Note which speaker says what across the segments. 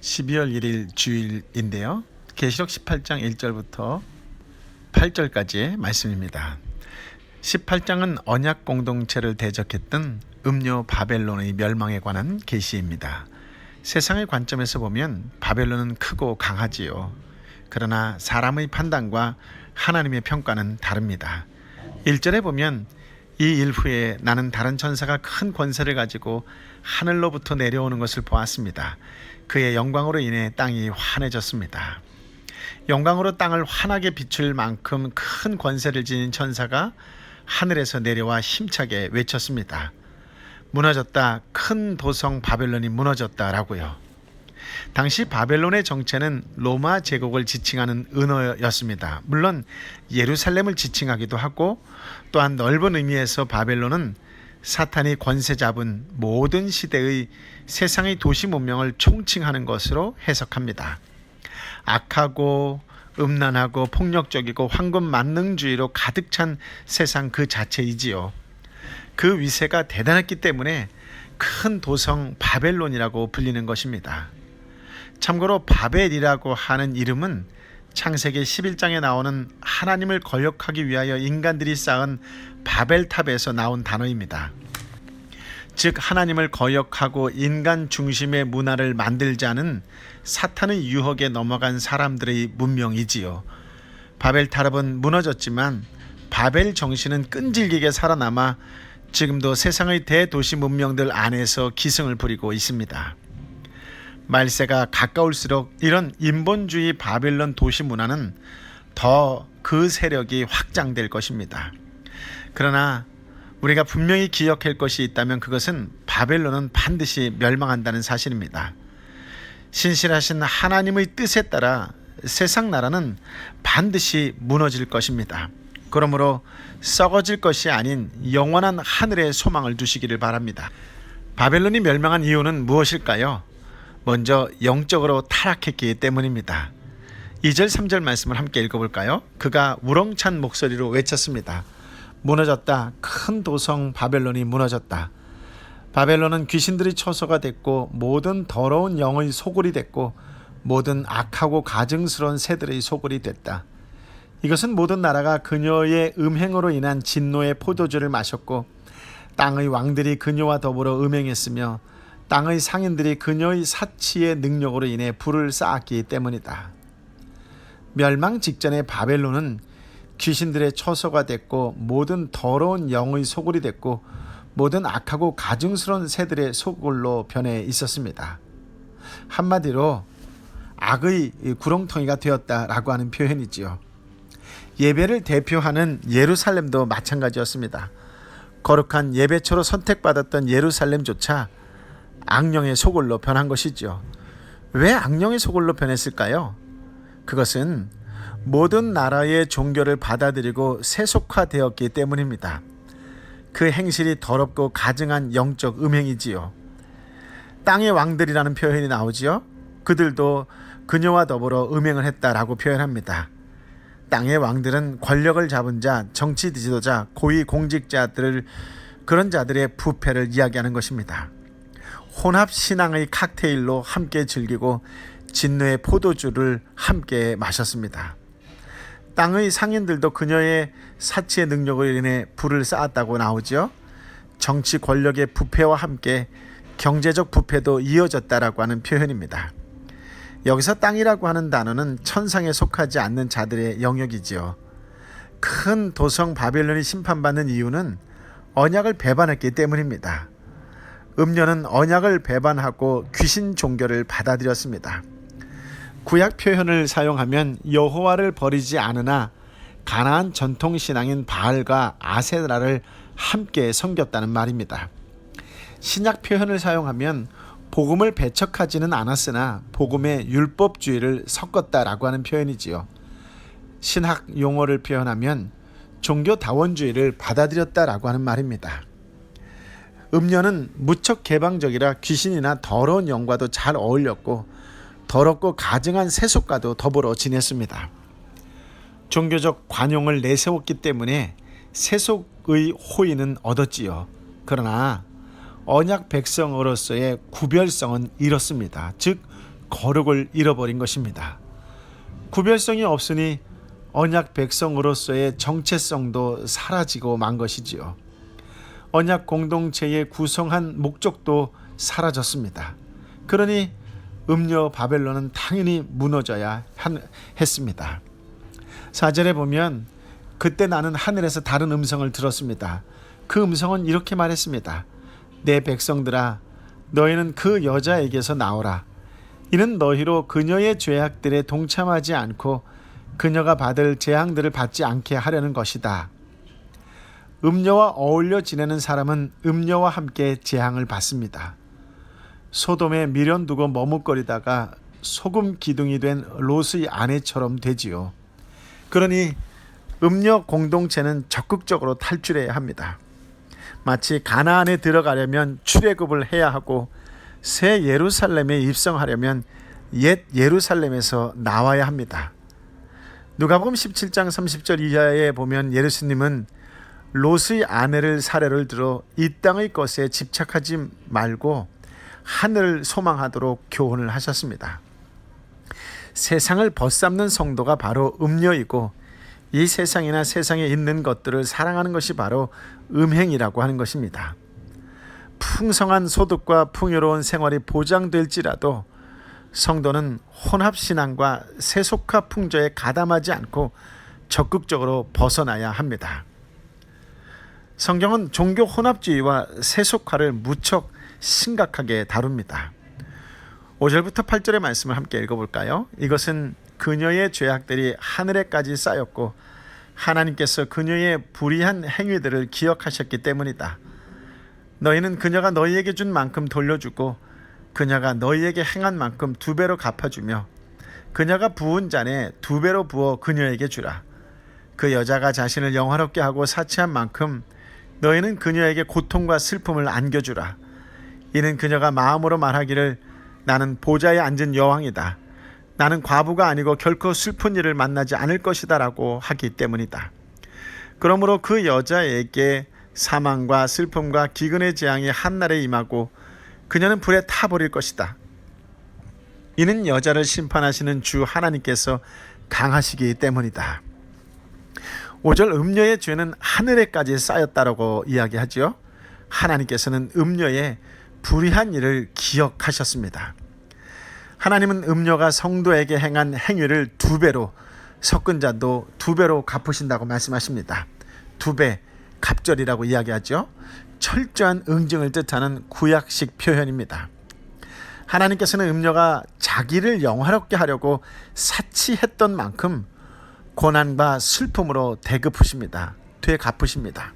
Speaker 1: 12월 1일 주일인데요. 계시록 18장 1절부터 8절까지의 말씀입니다. 18장은 언약 공동체를 대적했던 음료 바벨론의 멸망에 관한 계시입니다. 세상의 관점에서 보면 바벨론은 크고 강하지요. 그러나 사람의 판단과 하나님의 평가는 다릅니다. 1절에 보면 이 일 후에 나는 다른 천사가 큰 권세를 가지고 하늘로부터 내려오는 것을 보았습니다. 그의 영광으로 인해 땅이 환해졌습니다. 영광으로 땅을 환하게 비출 만큼 큰 권세를 지닌 천사가 하늘에서 내려와 힘차게 외쳤습니다. 무너졌다. 큰 도성 바벨론이 무너졌다라고요. 당시 바벨론의 정체는 로마 제국을 지칭하는 은어였습니다. 물론 예루살렘을 지칭하기도 하고 또한 넓은 의미에서 바벨론은 사탄이 권세 잡은 모든 시대의 세상의 도시 문명을 총칭하는 것으로 해석합니다. 악하고 음란하고 폭력적이고 황금 만능주의로 가득 찬 세상 그 자체이지요. 그 위세가 대단했기 때문에 큰 도성 바벨론이라고 불리는 것입니다. 참고로 바벨이라고 하는 이름은 창세기 11장에 나오는 하나님을 거역하기 위하여 인간들이 쌓은 바벨탑에서 나온 단어입니다. 즉 하나님을 거역하고 인간 중심의 문화를 만들자는 사탄의 유혹에 넘어간 사람들의 문명이지요. 바벨탑은 무너졌지만 바벨 정신은 끈질기게 살아남아 지금도 세상의 대도시 문명들 안에서 기승을 부리고 있습니다. 말세가 가까울수록 이런 인본주의 바빌론 도시 문화는 더 그 세력이 확장될 것입니다. 그러나 우리가 분명히 기억할 것이 있다면 그것은 바벨론은 반드시 멸망한다는 사실입니다. 신실하신 하나님의 뜻에 따라 세상 나라는 반드시 무너질 것입니다. 그러므로 썩어질 것이 아닌 영원한 하늘의 소망을 두시기를 바랍니다. 바벨론이 멸망한 이유는 무엇일까요? 먼저 영적으로 타락했기 때문입니다. 2절 3절 말씀을 함께 읽어볼까요? 그가 우렁찬 목소리로 외쳤습니다. 무너졌다. 큰 도성 바벨론이 무너졌다. 바벨론은 귀신들이 처소가 됐고 모든 더러운 영의 소굴이 됐고 모든 악하고 가증스러운 새들의 소굴이 됐다. 이것은 모든 나라가 그녀의 음행으로 인한 진노의 포도주를 마셨고 땅의 왕들이 그녀와 더불어 음행했으며 땅의 상인들이 그녀의 사치의 능력으로 인해 불을 쌓았기 때문이다. 멸망 직전의 바벨론은 귀신들의 처소가 됐고 모든 더러운 영의 소굴이 됐고 모든 악하고 가증스러운 새들의 소굴로 변해 있었습니다. 한마디로 악의 구렁텅이가 되었다라고 하는 표현이지요. 예배를 대표하는 예루살렘도 마찬가지였습니다. 거룩한 예배처로 선택받았던 예루살렘조차 악령의 소굴로 변한 것이죠. 왜 악령의 소굴로 변했을까요? 그것은 모든 나라의 종교를 받아들이고 세속화되었기 때문입니다. 그 행실이 더럽고 가증한 영적 음행이지요. 땅의 왕들이라는 표현이 나오지요. 그들도 그녀와 더불어 음행을 했다라고 표현합니다. 땅의 왕들은 권력을 잡은 자, 정치 지도자, 고위 공직자들을 그런 자들의 부패를 이야기하는 것입니다. 혼합 신앙의 칵테일로 함께 즐기고 진노의 포도주를 함께 마셨습니다. 땅의 상인들도 그녀의 사치의 능력으로 인해 불을 쌓았다고 나오죠. 정치 권력의 부패와 함께 경제적 부패도 이어졌다라고 하는 표현입니다. 여기서 땅이라고 하는 단어는 천상에 속하지 않는 자들의 영역이지요. 큰 도성 바벨론이 심판받는 이유는 언약을 배반했기 때문입니다. 음녀는 언약을 배반하고 귀신 종교를 받아들였습니다. 구약 표현을 사용하면 여호와를 버리지 않으나 가나안 전통 신앙인 바알과 아세라를 함께 섬겼다는 말입니다. 신약 표현을 사용하면 복음을 배척하지는 않았으나 복음의 율법주의를 섞었다라고 하는 표현이지요. 신학 용어를 표현하면 종교다원주의를 받아들였다라고 하는 말입니다. 음녀는 무척 개방적이라 귀신이나 더러운 영과도 잘 어울렸고 더럽고 가증한 세속과도 더불어 지냈습니다. 종교적 관용을 내세웠기 때문에 세속의 호의는 얻었지요. 그러나 언약 백성으로서의 구별성은 잃었습니다. 즉 거룩을 잃어버린 것입니다. 구별성이 없으니 언약 백성으로서의 정체성도 사라지고 만 것이지요. 언약 공동체의 구성한 목적도 사라졌습니다. 그러니 음녀 바벨론은 당연히 무너져야 한- 했습니다. 사절에 보면 그때 나는 하늘에서 다른 음성을 들었습니다. 그 음성은 이렇게 말했습니다. 내 백성들아 너희는 그 여자에게서 나오라. 이는 너희로 그녀의 죄악들에 동참하지 않고 그녀가 받을 재앙들을 받지 않게 하려는 것이다. 음녀와 어울려 지내는 사람은 음녀와 함께 재앙을 받습니다. 소돔에 미련 두고 머뭇거리다가 소금 기둥이 된 롯의 아내처럼 되지요. 그러니 음녀 공동체는 적극적으로 탈출해야 합니다. 마치 가나안에 들어가려면 출애굽을 해야 하고 새 예루살렘에 입성하려면 옛 예루살렘에서 나와야 합니다. 누가복음 17장 30절 이하에 보면 예수님은 롯의 아내를 사례를 들어 이 땅의 것에 집착하지 말고 하늘을 소망하도록 교훈을 하셨습니다. 세상을 벗삼는 성도가 바로 음녀이고 이 세상이나 세상에 있는 것들을 사랑하는 것이 바로 음행이라고 하는 것입니다. 풍성한 소득과 풍요로운 생활이 보장될지라도 성도는 혼합신앙과 세속화 풍조에 가담하지 않고 적극적으로 벗어나야 합니다. 성경은 종교 혼합주의와 세속화를 무척 심각하게 다룹니다. 5절부터 8절의 말씀을 함께 읽어볼까요? 이것은 그녀의 죄악들이 하늘에까지 쌓였고 하나님께서 그녀의 불의한 행위들을 기억하셨기 때문이다. 너희는 그녀가 너희에게 준 만큼 돌려주고 그녀가 너희에게 행한 만큼 두 배로 갚아주며 그녀가 부은 잔에 두 배로 부어 그녀에게 주라. 그 여자가 자신을 영화롭게 하고 사치한 만큼 너희는 그녀에게 고통과 슬픔을 안겨주라. 이는 그녀가 마음으로 말하기를 나는 보좌에 앉은 여왕이다. 나는 과부가 아니고 결코 슬픈 일을 만나지 않을 것이다 라고 하기 때문이다. 그러므로 그 여자에게 사망과 슬픔과 기근의 재앙이 한날에 임하고 그녀는 불에 타버릴 것이다. 이는 여자를 심판하시는 주 하나님께서 강하시기 때문이다. 5절 음녀의 죄는 하늘에까지 쌓였다라고 이야기하지요. 하나님께서는 음녀의 불의한 일을 기억하셨습니다. 하나님은 음녀가 성도에게 행한 행위를 두 배로 섞은 자도 두 배로 갚으신다고 말씀하십니다. 두 배, 갑절이라고 이야기하죠. 철저한 응징을 뜻하는 구약식 표현입니다. 하나님께서는 음녀가 자기를 영화롭게 하려고 사치했던 만큼 고난과 슬픔으로 대급하십니다. 되갚으십니다.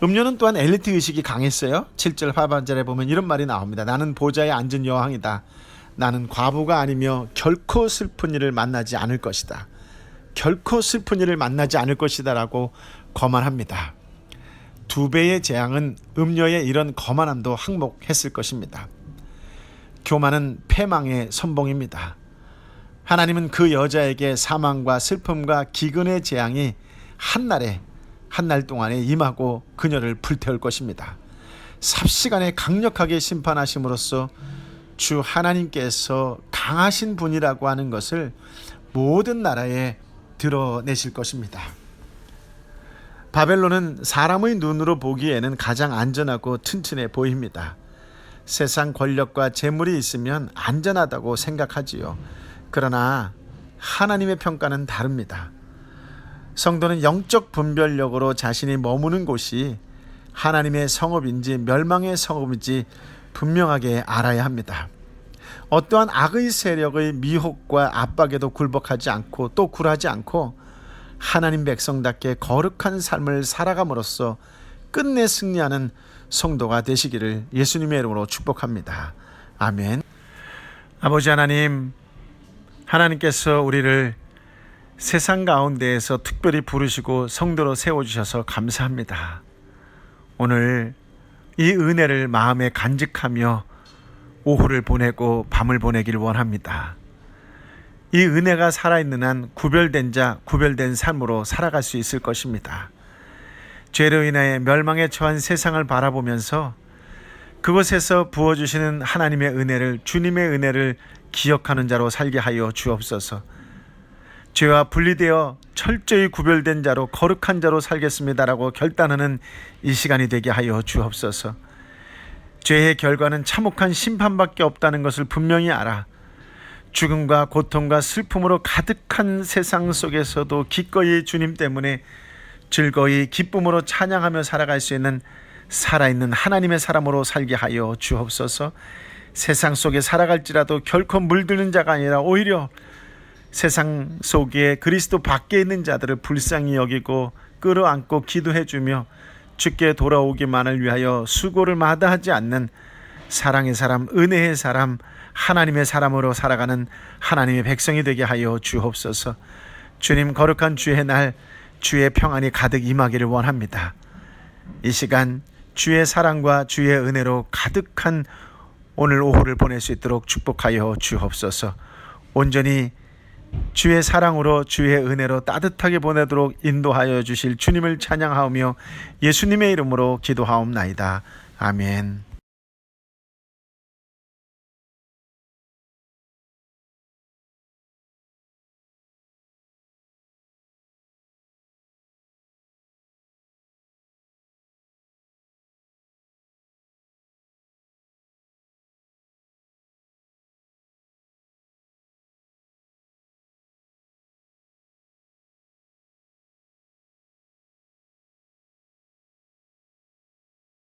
Speaker 1: 음료는 또한 엘리트 의식이 강했어요. 7절 하반절에 보면 이런 말이 나옵니다. 나는 보좌에 앉은 여왕이다. 나는 과부가 아니며 결코 슬픈 일을 만나지 않을 것이다. 결코 슬픈 일을 만나지 않을 것이다라고 거만합니다. 두 배의 재앙은 음녀의 이런 거만함도 항목했을 것입니다. 교만은 패망의 선봉입니다. 하나님은 그 여자에게 사망과 슬픔과 기근의 재앙이 한날에 한 날 동안에 임하고 그녀를 불태울 것입니다. 삽시간에 강력하게 심판하심으로써 주 하나님께서 강하신 분이라고 하는 것을 모든 나라에 드러내실 것입니다. 바벨론은 사람의 눈으로 보기에는 가장 안전하고 튼튼해 보입니다. 세상 권력과 재물이 있으면 안전하다고 생각하지요. 그러나 하나님의 평가는 다릅니다. 성도는 영적 분별력으로 자신이 머무는 곳이 하나님의 성읍인지 멸망의 성읍인지 분명하게 알아야 합니다. 어떠한 악의 세력의 미혹과 압박에도 굴복하지 않고 또 굴하지 않고 하나님 백성답게 거룩한 삶을 살아감으로써 끝내 승리하는 성도가 되시기를 예수님의 이름으로 축복합니다. 아멘. 아버지 하나님, 하나님께서 우리를 세상 가운데에서 특별히 부르시고 성도로 세워주셔서 감사합니다. 오늘 이 은혜를 마음에 간직하며 오후를 보내고 밤을 보내길 원합니다. 이 은혜가 살아있는 한 구별된 자, 구별된 삶으로 살아갈 수 있을 것입니다. 죄로 인하여 멸망에 처한 세상을 바라보면서 그곳에서 부어주시는 하나님의 은혜를, 주님의 은혜를 기억하는 자로 살게 하여 주옵소서. 죄와 분리되어 철저히 구별된 자로 거룩한 자로 살겠습니다라고 결단하는 이 시간이 되게 하여 주옵소서. 죄의 결과는 참혹한 심판밖에 없다는 것을 분명히 알아 죽음과 고통과 슬픔으로 가득한 세상 속에서도 기꺼이 주님 때문에 즐거이 기쁨으로 찬양하며 살아갈 수 있는 살아있는 하나님의 사람으로 살게 하여 주옵소서. 세상 속에 살아갈지라도 결코 물드는 자가 아니라 오히려 세상 속에 그리스도 밖에 있는 자들을 불쌍히 여기고 끌어안고 기도해 주며 주께 돌아오기만을 위하여 수고를 마다하지 않는 사랑의 사람, 은혜의 사람, 하나님의 사람으로 살아가는 하나님의 백성이 되게 하여 주옵소서. 주님 거룩한 주의 날 주의 평안이 가득 임하기를 원합니다. 이 시간 주의 사랑과 주의 은혜로 가득한 오늘 오후를 보낼 수 있도록 축복하여 주옵소서. 온전히 주의 사랑으로 주의 은혜로 따뜻하게 보내도록 인도하여 주실 주님을 찬양하오며 예수님의 이름으로 기도하옵나이다. 아멘.